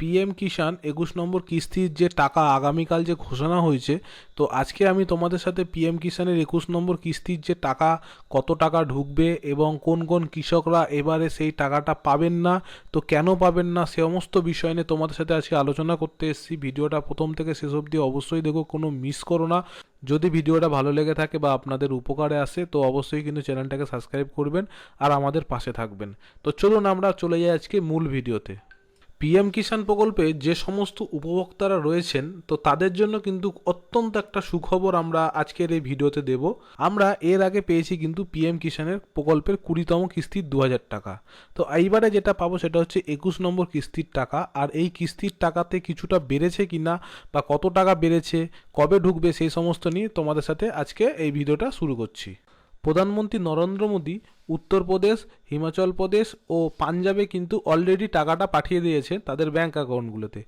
PM কিষাণ একুশ নম্বর কিস্তির যে টাকা আগামীকাল যে ঘোষণা হয়েছে, তো আজকে আমি তোমাদের সাথে পিএম কিষাণের একুশ নম্বর কিস্তির যে টাকা, কত টাকা ঢুকবে এবং কোন কোন কৃষকরা এবারে সেই টাকাটা পাবেন না, তো কেন পাবেন না, সে সমস্ত বিষয় নিয়ে তোমাদের সাথে আজকে আলোচনা করতে এসেছি। ভিডিওটা প্রথম থেকে শেষ অবধি অবশ্যই দেখো, কোনো মিস করো না। যদি ভিডিওটা ভালো লেগে থাকে বা আপনাদের উপকারে আসে, তো অবশ্যই কিন্তু চ্যানেলটাকে সাবস্ক্রাইব করবেন আর আমাদের পাশে থাকবেন। তো চলুন আমরা চলে যাই আজকে মূল ভিডিওতে। পিএম কিষাণ প্রকল্পে যে সমস্ত উপভোক্তারা রয়েছেন, তো তাদের জন্য কিন্তু অত্যন্ত একটা সুখবর আমরা আজকের এই ভিডিওতে দেব। আমরা এর আগে পেয়েছি কিন্তু পিএম কিষাণের প্রকল্পের কুড়িতম কিস্তির দু হাজার টাকা। তো এইবারে যেটা পাবো সেটা হচ্ছে একুশ নম্বর কিস্তির টাকা। আর এই কিস্তির টাকাতে কিছুটা বেড়েছে কিনা বা কত টাকা বেড়েছে, কবে ঢুকবে সেই সমস্ত নিয়ে তোমাদের সাথে আজকে এই ভিডিওটা শুরু করছি। প্রধানমন্ত্রী নরেন্দ্র মোদী উত্তরপ্রদেশ হিমাচল প্রদেশ ও পাঞ্জাবে কিন্তু অলরেডি টাকাটা পাঠিয়ে দিয়েছে তাদের ব্যাঙ্ক অ্যাকাউন্টগুলোতে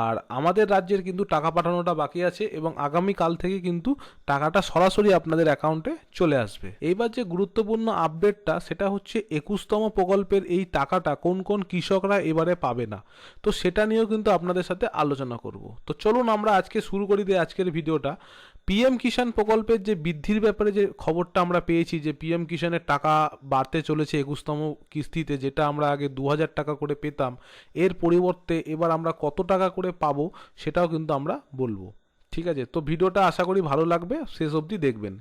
আর আমাদের রাজ্যের কিন্তু টাকা পাঠানোটা বাকি আছে এবং আগামী কাল থেকে কিন্তু টাকাটা সরাসরি আপনাদের অ্যাকাউন্টে চলে আসবে। এইবার যে গুরুত্বপূর্ণ আপডেটটা সেটা হচ্ছে একুশতম প্রকল্পের এই টাকাটা কোন কোন কৃষকরা এবারে পাবে না, তো সেটা নিয়েও কিন্তু আপনাদের সাথে আলোচনা করব। তো চলুন আমরা আজকে শুরু করি দিয়ে আজকের ভিডিওটা পিএম কিষাণ প্রকল্পের যে বৃদ্ধির ব্যাপারে যে খবরটা আমরা পেয়েছি যে পিএম কিষাণের টাকা বাড়তে চলেছে একুশতম কিস্তিতে, যেটা আমরা আগে দু হাজার টাকা করে পেতাম, এর পরিবর্তে এবার আমরা কত টাকা করে পাবো সেটাও কিন্তু আমরা বলব। ঠিক আছে? তো ভিডিওটা আশা করি ভালো লাগবে, শেষ অবধি দেখবেন।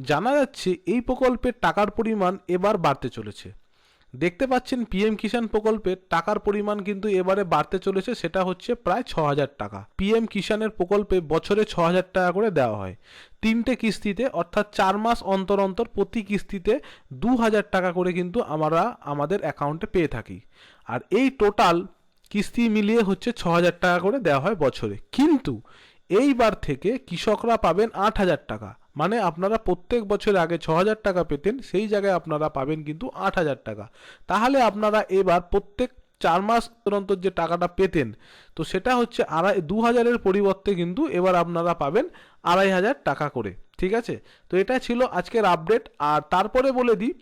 জানা যাচ্ছে এই প্রকল্পের টাকার পরিমাণ এবার বাড়তে চলেছে। দেখতে পাচ্ছেন পিএম কিষাণ প্রকল্পের টাকার পরিমাণ কিন্তু এবারে বাড়তে চলেছে, সেটা হচ্ছে প্রায় ছ হাজার টাকা। পিএম কিষাণের প্রকল্পে বছরে ছ হাজার টাকা করে দেওয়া হয়। তিনটে কিস্তিতে, অর্থাৎ চার মাস অন্তর অন্তর প্রতি কিস্তিতে দু হাজার টাকা করে কিন্তু আমরা আমাদের অ্যাকাউন্টে পেয়ে থাকি। আর এই টোটাল কিস্তি মিলিয়ে হচ্ছে ছ হাজার টাকা করে দেওয়া হয় বছরে। কিন্তু এইবার থেকে কৃষকরা পাবেন আট হাজার টাকা। মানে আপনারা প্রত্যেক বছর আগে ছ হাজার টাকা পেতেন, সেই জায়গায় আপনারা পাবেন কিন্তু আট হাজার টাকা। তাহলে আপনারা এবার প্রত্যেক চার মাস অন্তর যে টাকাটা পেতেন, তো সেটা হচ্ছে আড়াই, দু হাজারের পরিবর্তে কিন্তু এবার আপনারা পাবেন আড়াই হাজার টাকা করে, ঠিক আছে? তো এটা ছিল আজকের আপডেট আর তারপরে বলে দিই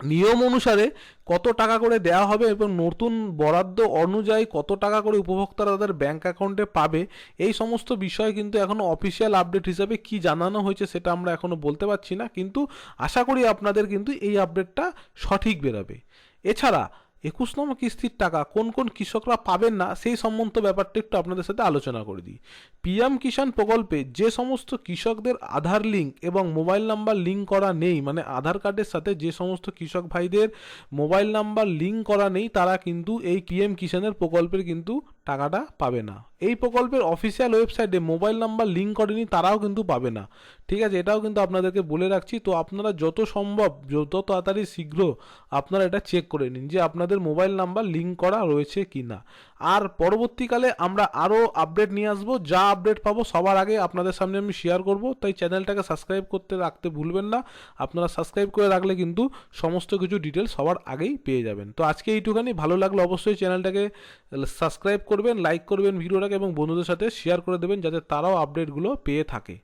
নিয়ম অনুসারে কত টাকা করে দেওয়া হবে এবং নতুন বরাদ্দ অনুযায়ী কত টাকা করে উপভোক্তারা তাদের ব্যাঙ্ক অ্যাকাউন্টে পাবে, এই সমস্ত বিষয় কিন্তু এখনও অফিসিয়াল আপডেট হিসাবে কি জানানো হয়েছে সেটা আমরা এখনও বলতে পারছি না, কিন্তু আশা করি আপনাদের কিন্তু এই আপডেটটা সঠিক বেরোবে। এছাড়া একুশতম কিস্তির টাকা কোন কোন কৃষকরা পাবেন না, সেই সম্বন্ধ ব্যাপারটা একটু আপনাদের সাথে আলোচনা করে দিই। পিএম কিষাণ প্রকল্পে যে সমস্ত কৃষকদের আধার লিঙ্ক এবং মোবাইল নাম্বার লিঙ্ক করা নেই মানে আধার কার্ডের সাথে যে সমস্ত কৃষক ভাইদের মোবাইল নাম্বার লিঙ্ক করা নেই, তারা কিন্তু এই পিএম কিষাণের প্রকল্পের কিন্তু টাকাটা পাবে না। এই প্রকল্পের অফিসিয়াল ওয়েবসাইটে মোবাইল নাম্বার লিঙ্ক করেনি তারাও কিন্তু পাবে না। ঠিক আছে, এটাও কিন্তু আপনাদেরকে বলে রাখছি। তো আপনারা যত সম্ভব, যত তাড়াতাড়ি শীঘ্র আপনারা এটা চেক করে নিন যে আপনাদের মোবাইল নাম্বার লিঙ্ক করা রয়েছে কি না আর পরবর্তীকালে আমরা আরও আপডেট নিয়ে আসব। যা আপডেট পাবো সবার আগে আপনাদের সামনে আমি শেয়ার করব। তাই চ্যানেলটাকে সাবস্ক্রাইব করতে রাখতে ভুলবেন না। আপনারা সাবস্ক্রাইব করে রাখলে কিন্তু সমস্ত কিছু ডিটেলস সবার আগেই পেয়ে যাবেন। তো আজকে এইটুখানি। ভালো লাগলে অবশ্যই চ্যানেলটাকে সাবস্ক্রাইব করবেন লাইক করবেন ভিডিওটাকে এবং বন্ধুদের সাথে শেয়ার করে দেবেন যাতে তারাও আপডেটগুলো পেয়ে থাকে।